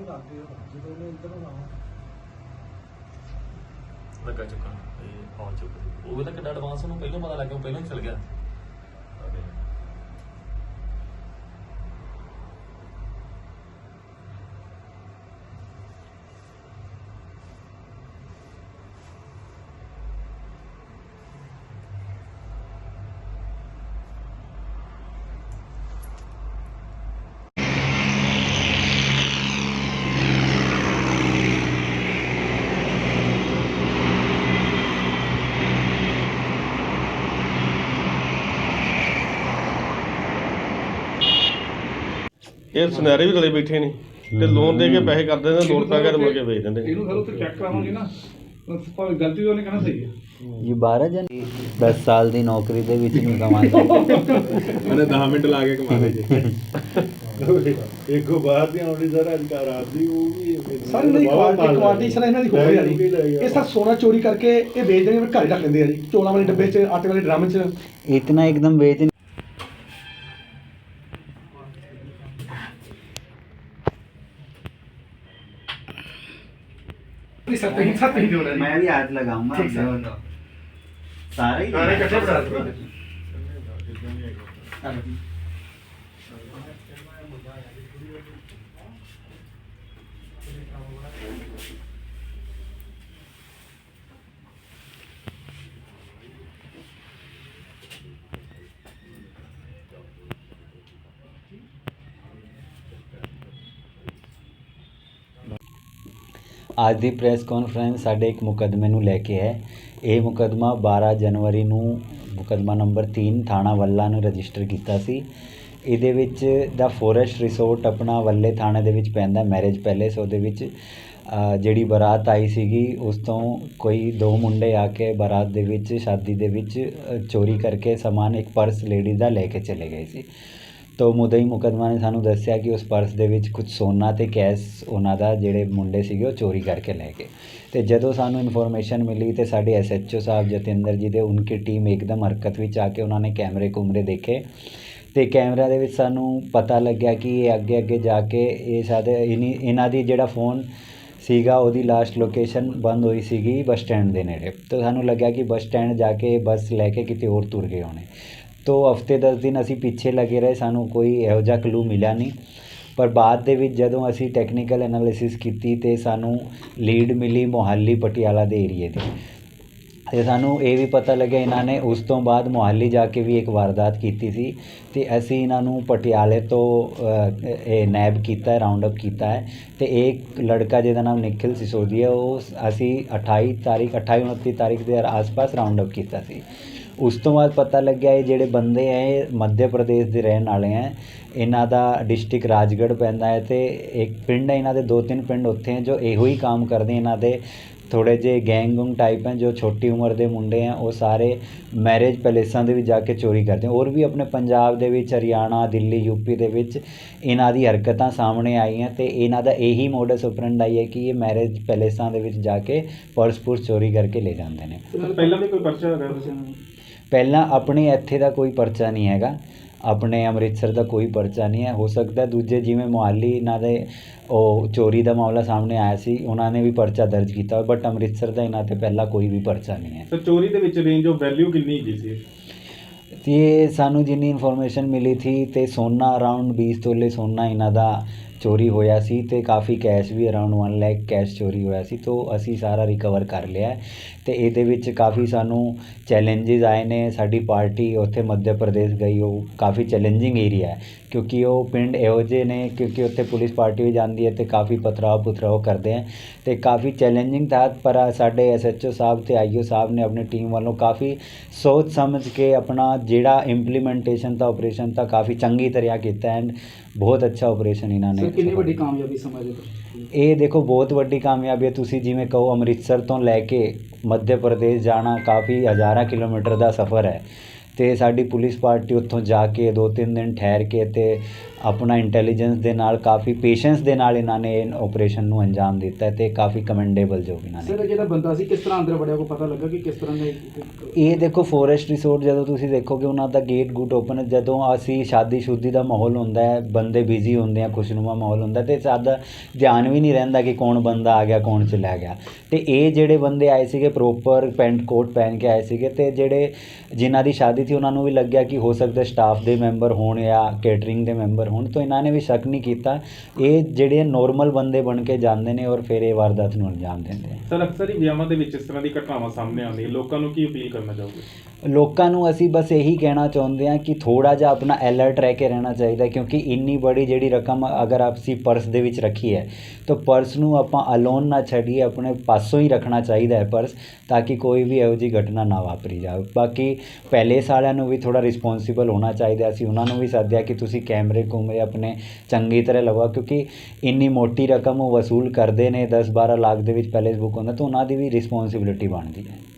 ਵੀ ਕਰਦੇ ਹੋ ਜਦੋਂ ਉਹਨੇ ਇੱਧਰ ਨੂੰ ਆਉਣਾ। ਲੱਗਾ ਚੁੱਕਣ ਇਹ ਪਹੁੰਚ ਚੁੱਕਾ ਉਹ ਤਾਂ ਕਿੱਡਾ ਐਡਵਾਂਸ ਉਹਨੂੰ ਪਹਿਲਾਂ ਪਤਾ ਲੱਗਿਆ ਉਹ ਪਹਿਲਾਂ ਹੀ ਚਲ ਗਿਆ। ਇਹ ਸੁਨਹਿਰੇ ਵੀ ਰਲੇ ਬੈਠੇ ਨੇ ਤੇ ਲੋਨ ਦੇ ਕੇ ਪੈਸੇ ਕਰਦੇ ਨੇ ਲੋਨ ਪਾ ਕੇ ਤੇ ਕੇ ਵੇਚ ਦਿੰਦੇ ਇਹਨੂੰ ਸਰ ਉੱਥੇ ਚੈੱਕ ਕਰਾਵਾਂਗੇ ਨਾ। ਭਾਵੇਂ ਸਾਲ ਦੀ ਨੌਕਰੀ ਦੇ ਵਿੱਚ ਨਹੀਂ ਕਮਾਉਂਦੇ। ਅਰੇ 10 ਮਿੰਟ ਲਾ ਕੇ ਕਮਾ ਜੀ ਇੱਕੋ ਬਾਹਰ ਦੀ ਆਉਂਦੀ ਸਰ ਅੱਜ ਕਾ ਉਹ ਵੀ ਸਰ ਨਹੀਂ ਕੁਆਲਟੀ ਸਰ ਇਹਨਾਂ ਦੀ ਹੋ ਰਹੀ ਆ ਇਹ ਸਰ ਸੋਨਾ ਚੋਰੀ ਕਰਕੇ ਇਹ ਵੇਚਦੇ ਨੇ ਘਰ ਰੱਖ ਲੈਂਦੇ ਆ ਜੀ। ਚੋਲਾ ਵਾਲੇ ਡੱਬੇ 'ਚ ਆਟੇ ਵਾਲੇ ਡਰਮ 'ਚ। ਇਤਨਾ ਇੱਕਦਮ ਵੇਚ सब कहीं साथ नहीं जोड़ा मैं भी हाथ लगाऊंगा ठीक है सारे ही सारे इकट्ठे बढ़ा दो Thank you. ਅੱਜ ਦੀ ਪ੍ਰੈਸ ਕਾਨਫਰੰਸ ਸਾਡੇ ਇੱਕ ਮੁਕੱਦਮੇ ਨੂੰ ਲੈ ਕੇ ਹੈ। ਇਹ ਮੁਕੱਦਮਾ 12 ਜਨਵਰੀ ਨੂੰ ਮੁਕੱਦਮਾ ਨੰਬਰ 3 ਥਾਣਾ ਵੱਲਾ ਨੂੰ ਰਜਿਸਟਰ ਕੀਤਾ ਸੀ। ਇਹਦੇ ਵਿੱਚ ਦਾ ਫੋਰੈਸਟ ਰਿਸੋਰਟ ਆਪਣਾ ਵੱਲੇ ਥਾਣੇ ਦੇ ਵਿੱਚ ਪੈਂਦਾ ਮੈਰਿਜ ਪੈਲੇਸ ਉਹਦੇ ਵਿੱਚ। ਜਿਹੜੀ ਬਰਾਤ ਆਈ ਸੀਗੀ, ਉਸ ਤੋਂ ਕੋਈ ਦੋ ਮੁੰਡੇ ਆ ਕੇ ਬਰਾਤ ਦੇ ਵਿੱਚ, ਸ਼ਾਦੀ ਦੇ ਵਿੱਚ ਚੋਰੀ ਕਰਕੇ ਸਮਾਨ ਇੱਕ ਪਰਸ ਲੇਡੀ ਦਾ ਲੈ ਕੇ ਚਲੇ ਗਏ ਸੀ। ਤੋ ਮੁਦਈ ਮੁਕੱਦਮਾ ਨੇ ਸਾਨੂੰ ਦੱਸਿਆ ਕਿ ਉਸ ਪਰਸ ਦੇ ਵਿੱਚ ਕੁਝ ਸੋਨਾ ਤੇ ਕੈਸ਼ ਉਹਨਾਂ ਦਾ ਜਿਹੜੇ ਮੁੰਡੇ ਸੀਗੇ ਉਹ ਚੋਰੀ ਕਰਕੇ ਲੈ ਗਏ। ਤੇ ਜਦੋਂ ਸਾਨੂੰ ਇਨਫੋਰਮੇਸ਼ਨ ਮਿਲੀ ਤੇ ਸਾਡੇ ਐਸਐਚਓ ਸਾਹਿਬ ਜਤਿੰਦਰ ਜੀ ਦੇ ਉਨਕੀ ਟੀਮ ਇੱਕਦਮ ਹਰਕਤ ਵਿੱਚ ਆ ਕੇ ਉਹਨਾਂ ਨੇ ਕੈਮਰੇ ਕੁਮਰੇ ਦੇਖੇ ਤੇ ਕੈਮਰਾ ਦੇ ਵਿੱਚ ਸਾਨੂੰ ਪਤਾ ਲੱਗਿਆ ਕਿ ਇਹ ਅੱਗੇ ਅੱਗੇ ਜਾ ਕੇ ਇਹ ਸਾਡੇ ਇਨੀ ਇਹਨਾਂ ਦੀ ਜਿਹੜਾ ਫੋਨ ਸੀਗਾ ਉਹਦੀ ਲਾਸਟ ਲੋਕੇਸ਼ਨ ਬੰਦ ਹੋਈ ਸੀਗੀ ਬੱਸ ਸਟੈਂਡ ਦੇ ਨੇੜੇ। ਤਾਂ ਸਾਨੂੰ ਲੱਗਿਆ ਕਿ ਬੱਸ ਸਟੈਂਡ ਜਾ ਕੇ ਬੱਸ ਲੈ ਕੇ ਕਿਤੇ ਹੋਰ ਤੁਰ ਗਏ ਹੋਣੇ। ਤੋਂ ਹਫ਼ਤੇ 10 ਦਿਨ ਅਸੀਂ ਪਿੱਛੇ ਲੱਗੇ ਰਹੇ, ਸਾਨੂੰ ਕੋਈ ਇਹੋ ਜਿਹਾ ਕਲੂ ਮਿਲਿਆ ਨਹੀਂ। ਪਰ ਬਾਅਦ ਦੇ ਵਿੱਚ ਜਦੋਂ ਅਸੀਂ ਟੈਕਨੀਕਲ ਐਨਾਲਿਸਿਸ ਕੀਤੀ ਅਤੇ ਸਾਨੂੰ ਲੀਡ ਮਿਲੀ ਮੋਹਾਲੀ ਪਟਿਆਲਾ ਦੇ ਏਰੀਏ ਦੀ। ਅਤੇ ਸਾਨੂੰ ਇਹ ਵੀ ਪਤਾ ਲੱਗਿਆ ਇਹਨਾਂ ਨੇ ਉਸ ਤੋਂ ਬਾਅਦ ਮੋਹਾਲੀ ਜਾ ਕੇ ਵੀ ਇੱਕ ਵਾਰਦਾਤ ਕੀਤੀ ਸੀ ਅਤੇ ਅਸੀਂ ਇਹਨਾਂ ਨੂੰ ਪਟਿਆਲੇ ਤੋਂ ਇਹ ਨੈਬ ਕੀਤਾ ਹੈ ਅਪ ਕੀਤਾ ਹੈ। ਅਤੇ ਇੱਕ ਲੜਕਾ ਜਿਹਦਾ ਨਾਮ ਨਿਖਿਲ ਸਿਸੋਦੀਆ ਉਹ ਅਸੀਂ 28 ਤਾਰੀਖ 28 29 ਤਾਰੀਖ ਦੇ ਆਸ-ਪਾਸ ਰਾਉਂਡ ਅਪ ਕੀਤਾ ਸੀ। ਉਸ ਤੋਂ ਬਾਅਦ ਪਤਾ ਲੱਗਿਆ ਇਹ ਜਿਹੜੇ ਬੰਦੇ ਹੈ ਇਹ ਮੱਧ ਪ੍ਰਦੇਸ਼ ਦੇ ਰਹਿਣ ਵਾਲੇ ਹੈ ਇਹਨਾਂ ਦਾ ਡਿਸਟ੍ਰਿਕਟ ਰਾਜਗੜ੍ਹ ਪੈਂਦਾ ਹੈ ਅਤੇ ਇੱਕ ਪਿੰਡ ਹੈ ਇਹਨਾਂ ਦੇ ਦੋ ਤਿੰਨ ਪਿੰਡ ਉੱਥੇ ਹੈ ਜੋ ਇਹੋ ਹੀ ਕੰਮ ਕਰਦੇ ਇਹਨਾਂ ਦੇ। ਥੋੜ੍ਹੇ ਜਿਹੇ ਗੈਂਗ ਗੁੰਗ ਟਾਈਪ ਹੈ ਜੋ ਛੋਟੀ ਉਮਰ ਦੇ ਮੁੰਡੇ ਹੈ ਉਹ ਸਾਰੇ ਮੈਰਿਜ ਪੈਲੇਸਾਂ ਦੇ ਵਿੱਚ ਜਾ ਕੇ ਚੋਰੀ ਕਰਦੇ ਹੈ। ਹੋਰ ਵੀ ਆਪਣੇ ਪੰਜਾਬ ਦੇ ਵਿੱਚ, ਹਰਿਆਣਾ, ਦਿੱਲੀ ਯੂਪੀ ਦੇ ਵਿੱਚ ਇਹਨਾਂ ਦੀ ਹਰਕਤਾਂ ਸਾਹਮਣੇ ਆਈਆਂ ਤੇ ਇਹਨਾਂ ਦਾ ਇਹੀ ਮੋਡਸ ਆਪਰੈਂਡਾਈ ਹੈ ਕਿ ਇਹ ਮੈਰਿਜ ਪੈਲੇਸਾਂ ਦੇ ਵਿੱਚ ਜਾ ਕੇ ਪਰਸ ਪੁਰਸ ਚੋਰੀ ਕਰਕੇ ਲੈ ਜਾਂਦੇ ਨੇ। ਪਹਿਲਾਂ ਵੀ ਕੋਈ ਪਰਚਾ ਹੈਗਾ ਤੁਸੀਂ ਪਹਿਲਾਂ ਆਪਣੇ ਇੱਥੇ ਦਾ ਕੋਈ ਪਰਚਾ ਨਹੀਂ ਹੈਗਾ। ਆਪਣੇ ਅੰਮ੍ਰਿਤਸਰ ਦਾ ਕੋਈ ਪਰਚਾ ਨਹੀਂ ਹੈ। ਹੋ ਸਕਦਾ ਦੂਜੇ ਜਿਵੇਂ ਮੁਹਾਲੀ ਇਹਨਾਂ ਦੇ ਉਹ ਚੋਰੀ ਦਾ ਮਾਮਲਾ ਸਾਹਮਣੇ ਆਇਆ ਸੀ ਉਹਨਾਂ ਨੇ ਵੀ ਪਰਚਾ ਦਰਜ ਕੀਤਾ ਬਟ ਅੰਮ੍ਰਿਤਸਰ ਦਾ ਇਹਨਾਂ ਤੇ ਪਹਿਲਾਂ ਕੋਈ ਵੀ ਪਰਚਾ ਨਹੀਂ ਹੈ। ਤੇ ਚੋਰੀ ਦੇ ਵਿੱਚ ਰੇਂਜ ਆਫ ਵੈਲਿਊ ਕਿੰਨੀ ਹੈਗੀ ਸੀ? ਤੇ ਸਾਨੂੰ ਜਿੰਨੀ ਇਨਫੋਰਮੇਸ਼ਨ ਮਿਲੀ ਥੀ ਤੇ ਸੋਨਾ ਅਰਾਊਂਡ 20 ਤੋਲੇ ਸੋਨਾ ਇਹਨਾਂ ਦਾ ਚੋਰੀ ਹੋਇਆ ਸੀ ਅਤੇ ਕਾਫੀ ਕੈਸ਼ ਵੀ ਅਰਾਊਂਡ 1 ਲੱਖ ਕੈਸ਼ ਚੋਰੀ ਹੋਇਆ ਸੀ, ਤੋਂ ਅਸੀਂ ਸਾਰਾ ਰਿਕਵਰ ਕਰ ਲਿਆ ਅਤੇ ਇਹਦੇ ਵਿੱਚ ਕਾਫੀ ਸਾਨੂੰ ਚੈਲੰਜਸ ਆਏ ਨੇ, ਸਾਡੀ ਪਾਰਟੀ ਉੱਥੇ ਮੱਧ ਪ੍ਰਦੇਸ਼ ਗਈ, ਉਹ ਕਾਫੀ ਚੈਲੇਂਜਿੰਗ ਏਰੀਆ ਕਿਉਂਕਿ ਉਹ ਪਿੰਡ ਇਹੋ ਜਿਹੇ ਨੇ, ਕਿਉਂਕਿ ਉੱਥੇ ਪੁਲਿਸ ਪਾਰਟੀ ਵੀ ਜਾਂਦੀ ਹੈ ਅਤੇ ਕਾਫੀ ਪਥਰਾਓ ਪੁਥਰਾਓ ਕਰਦੇ ਹੈ। ਅਤੇ ਕਾਫੀ ਚੈਲੇਂਜਿੰਗ था ਪਰ ਸਾਡੇ ਐਸਐਚਓ ਸਾਹਿਬ ਤੇ ਆਈਓ ਸਾਹਿਬ ਨੇ ਆਪਣੀ ਟੀਮ ਵੱਲੋਂ ਕਾਫੀ ਸੋਚ ਸਮਝ ਕੇ ਆਪਣਾ ਜਿਹੜਾ ਇੰਪਲੀਮੈਂਟੇਸ਼ਨ ਦਾ ਆਪਰੇਸ਼ਨ ਤਾਂ ਕਾਫੀ ਚੰਗੀ ਤਰ੍ਹਾਂ ਕੀਤਾ ਐਂਡ ਬਹੁਤ ਅੱਛਾ ਆਪਰੇਸ਼ਨ ਇਹਨਾਂ ਨੇ ਕਿੰਨੀ ਵੱਡੀ ਕਾਮਯਾਬੀ ਸਮਝਦੇ ਤੁਸੀਂ ਇਹ ਦੇਖੋ ਬਹੁਤ ਵੱਡੀ ਕਾਮਯਾਬੀ ਹੈ। ਤੁਸੀਂ ਜਿਵੇਂ ਕਹੋ ਅੰਮ੍ਰਿਤਸਰ ਤੋਂ ਲੈ ਕੇ ਮੱਧ ਪ੍ਰਦੇਸ਼ ਜਾਣਾ ਕਾਫੀ ਹਜ਼ਾਰਾਂ ਕਿਲੋਮੀਟਰ ਦਾ ਸਫ਼ਰ ਹੈ। ਤੇ ਸਾਡੀ ਪੁਲਿਸ ਪਾਰਟੀ ਉੱਥੋਂ ਜਾ ਕੇ ਦੋ ਤਿੰਨ ਦਿਨ ਠਹਿਰ ਕੇ ਤੇ ਆਪਣਾ ਇੰਟੈਲੀਜੈਂਸ ਦੇ ਨਾਲ ਕਾਫੀ ਪੇਸ਼ੈਂਸ ਦੇ ਨਾਲ ਇਹਨਾਂ ਨੇ ਆਪਰੇਸ਼ਨ ਨੂੰ ਅੰਜਾਮ ਦਿੱਤਾ ਤੇ ਕਾਫੀ ਕਮੈਂਡੇਬਲ ਜੋ ਇਹਨਾਂ ਨੇ ਸਰ ਜਿਹੜਾ ਬੰਦਾ ਸੀ ਕਿਸ ਤਰ੍ਹਾਂ ਅੰਦਰ ਵੜਿਆ ਕੋ ਪਤਾ ਲੱਗਾ ਕਿ ਕਿਸ ਤਰ੍ਹਾਂ ਦਾ ਇੱਕ- ਇਹ ਦੇਖੋ ਫੋਰੈਸਟ ਰਿਸੋਰਟ ਜਦੋਂ ਤੁਸੀਂ ਦੇਖੋਗੇ ਉਹਨਾਂ ਦਾ ਗੇਟ ਗੂਟ ਓਪਨ ਜਦੋਂ ਅਸੀਂ ਸ਼ਾਦੀ ਸ਼ੁੱਦੀ ਦਾ ਮਾਹੌਲ ਹੁੰਦਾ ਹੈ ਬੰਦੇ ਬਿਜ਼ੀ ਹੁੰਦੇ ਆ ਖੁਸ਼ਨੁਮਾ ਮਾਹੌਲ ਹੁੰਦਾ ਤੇ ਸਾਡਾ ਧਿਆਨ ਵੀ ਨਹੀਂ ਰਹਿੰਦਾ ਕਿ ਕੌਣ ਬੰਦਾ ਆ ਗਿਆ ਕੌਣ ਚਲਾ ਗਿਆ। ਤੇ ਇਹ ਜਿਹੜੇ ਬੰਦੇ ਆਏ ਸੀਗੇ ਪ੍ਰੋਪਰ ਪੈਂਟ ਕੋਟ ਪਹਿਨ ਕੇ ਆਏ ਸੀਗੇ ਤੇ ਜਿਹੜੇ ਜਿਨ੍ਹਾਂ ਦੀ ਸ਼ਾਦੀ ਸੀ ਉਹਨਾਂ ਨੂੰ ਵੀ ਲੱਗਿਆ ਕਿ ਹੋ ਸਕਦਾ ਸਟਾਫ ਦੇ ਮੈਂਬਰ ਹੋਣ ਜਾਂ ਕੇਟਰਿੰਗ ਦੇ ਮੈਂਬਰ ਹੋਣ ਤਾਂ ਇਹਨਾਂ ਨੇ ਵੀ ਸ਼ੱਕ ਨਹੀਂ ਕੀਤਾ। ਇਹ ਜਿਹੜੇ ਨੋਰਮਲ ਬੰਦੇ ਬਣ ਕੇ ਜਾਂਦੇ ਨੇ ਔਰ ਫਿਰ ਇਹ ਵਾਰਦਾਤ ਨੂੰ ਅੰਜਾਮ ਦਿੰਦੇ ਆ ਸਰ ਅਕਸਰ ਹੀ ਵਿਆਹਾਂ ਦੇ ਵਿੱਚ ਇਸ ਤਰ੍ਹਾਂ ਦੀ ਘਟਨਾਵਾਂ ਸਾਹਮਣੇ ਆਉਂਦੀਆਂ ਲੋਕਾਂ ਨੂੰ ਕੀ ਅਪੀਲ ਕਰਨਾ ਚਾਹੋਗੇ? ਲੋਕਾਂ ਨੂੰ ਅਸੀਂ ਬਸ ਇਹੀ ਕਹਿਣਾ ਚਾਹੁੰਦੇ ਹਾਂ ਕਿ ਥੋੜਾ ਜਿਹਾ ਆਪਣਾ ਅਲਰਟ ਰਹਿ ਕੇ ਰਹਿਣਾ ਚਾਹੀਦਾ ਕਿਉਂਕਿ ਇੰਨੀ ਬੜੀ ਜਿਹੜੀ ਰਕਮ ਅਗਰ ਅਸੀਂ ਪਰਸ ਦੇ ਵਿੱਚ ਰੱਖੀ ਹੈ ਤਾਂ ਪਰਸ ਨੂੰ ਆਪਾਂ ਅਲੋਨ ਨਾ ਛੱਡੀਏ ਆਪਣੇ ਪਾਸੋਂ ਹੀ ਰੱਖਣਾ ਚਾਹੀਦਾ ਹੈ ਪਰਸ ਤਾਂ ਕਿ ਕੋਈ ਵੀ ਇਹੋ ਜਿਹੀ ਘਟਨਾ ਨਾ ਵਾਪਰੀ ਜਾਵੇ। ਬਾਕੀ ਪਹਿਲੇ ਸਾਲਿਆਂ ਨੂੰ ਵੀ ਥੋੜਾ ਰਿਸਪੌਂਸਿਬਲ ਹੋਣਾ ਚਾਹੀਦਾ ਅਸੀਂ ਉਹਨਾਂ ਨੂੰ ਵੀ ਸੱਦਿਆ ਕਿ ਤੁਸੀਂ ਕੈਮਰੇ ਕੁਮਰੇ ਆਪਣੇ ਚੰਗੀ ਤਰ੍ਹਾਂ ਲਗਵਾ ਕਿਉਂਕਿ ਇੰਨੀ ਮੋਟੀ ਰਕਮ ਉਹ ਵਸੂਲ ਕਰਦੇ ਨੇ 10 12 ਲੱਖ ਦੇ ਵਿੱਚ ਪੈਲੇਸ ਬੁੱਕ ਹੁੰਦਾ, ਤਾਂ ਉਹਨਾਂ ਦੀ ਵੀ ਰਿਸਪੌਂਸਿਬਿਲਿਟੀ ਬਣਦੀ ਹੈ।